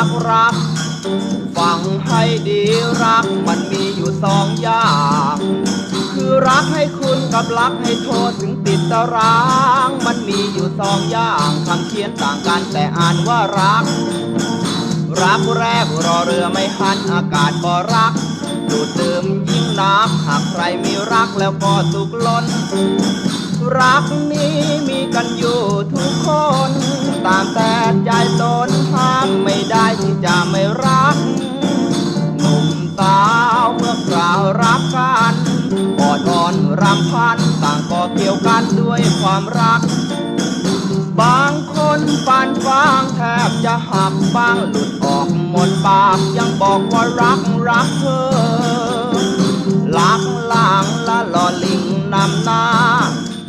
ักรัก ฟังให้ดีรักมันมีอยู่สองอย่าง คือรักให้คุณกับรักให้โทษถึงติดตาราง มันมีอยู่สองอย่างคำเขียนต่างกันแต่อ่านว่ารัก รักแรกรอเรือไม่หันอากาศก็รักดูดดื่มยิ่งนักหากใครมีรักแล้วก็สุกล้น รักนี้มีกันอยู่ เกี่ยวกันด้วยความรัก บางคนปานฟางแทบจะหักบางหลุดออกหมดปากยังบอกว่ารักรักเธอลักลางละล่อลิงนำหน้า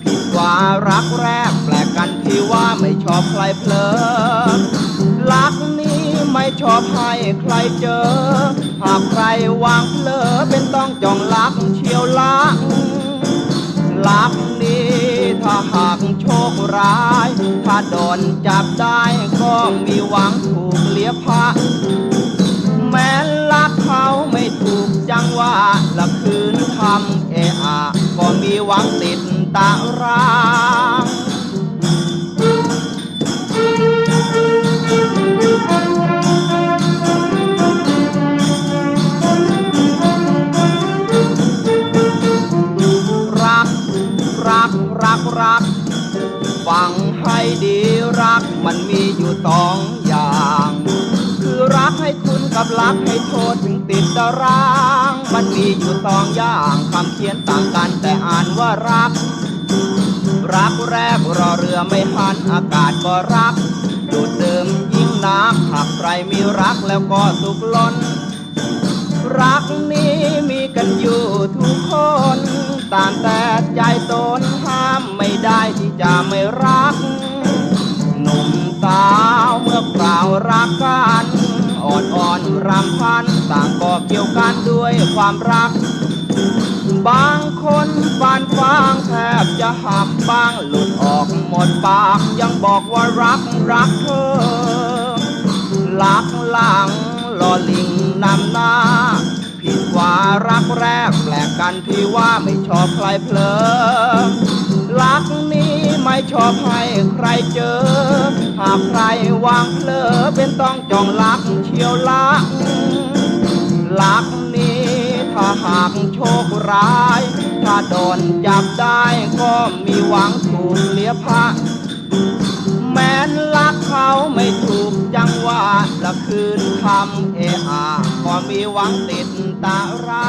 ผิดว่ารักแรกแปลกกันที่ว่าไม่ชอบใครเพลอรักนี้ไม่ชอบให้ใครเจอ หากใครวางเพลอเป็นต้องจองรักเชียวลัก ลักนี้ถ้าหากโชคร้าย ถ้าโดนจับได้ก็มีหวังถูกเลียพระแม้ลักเขาไม่ถูกจังว่าละคืนทำเออะก็มีหวังติดตารา ดีรักมันมีอยู่สองอย่าง คือรักให้คุณกับรักให้โทษถึงติดตาราง มันมีอยู่สองอย่างคำเขียนต่างกันแต่อ่านว่ารัก รักแรกรอเรือไม่หันอากาศก็รักดูดดื่มยิ่งน้ำหากใครมีรักแล้วก็สุขล้น รักนี้มีกันอยู่ทุกคนตามแต่ใจตนห้ามไม่ได้ที่จะไม่รัก กันอ่อนอ่อนรำพันต่างก็เกี่ยวกันด้วยความรัก บางคนฟานฟางแทบจะหักบางหลุดออกหมดปากยังบอกว่ารักรักเธอลักหลังลอลิงนำหน้า ผิดว่ารักแรกแปลกกันที่ว่าไม่ชอบใครเพลอลักนี้ไม่ชอบให้ใครเจอ หากใครวางเพลอเป็น ต้องจองลักเชียวลักลักนี้ถ้าหากโชคร้าย ถ้าโดนจับได้ก็มีหวังถูกเลียพระแม้นรักเขาไม่ถูกจังหวะละคืนคำเออะก็มีหวังติดตารา